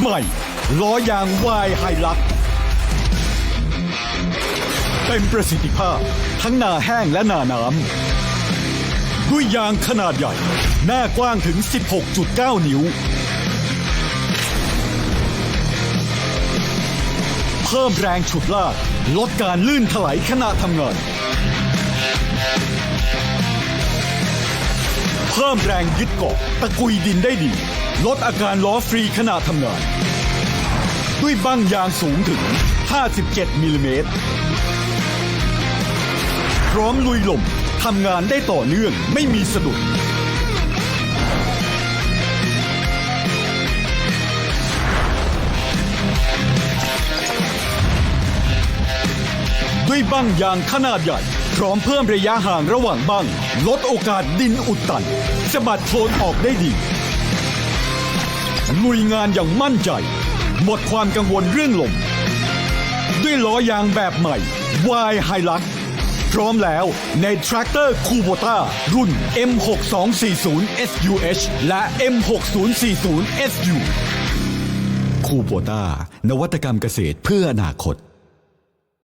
ใหม่ล้อยางวายไฮลักเต็มประสิทธิภาพทั้งหนาแห้งและหนาน้ำด้วยยางขนาดใหญ่ หน้ากว้างถึง 16.9 นิ้ว เพิ่มแรงฉุดลากลดการลื่นถลายขณะทำงานเพิ่มแรงยึดเกาะตะกุยดินได้ดี ลดอาการล้อฟรีขณะทำงาน ด้วยบั้งยางสูงถึง 57มิลลิเมตร พร้อมลุยลมทำงานได้ต่อเนื่องไม่มีสะดุด ด้วยบั้งยางขนาดใหญ่ พร้อมเพิ่มระยะห่างระหว่างบั้งลดโอกาสดินอุดตันสะบัดโคลนออกได้ดี ลุยงานอย่างมั่นใจ หมดความกังวลเรื่องลม ด้วยล้อยางแบบใหม่ Y h i l u x พร้อมแล้วในแทรกเตอร์คูโบต้ารุ่น M6240 SUH และ M6040 SU คูโบต้านวัตกรรมเกษตรเพื่ออนาคต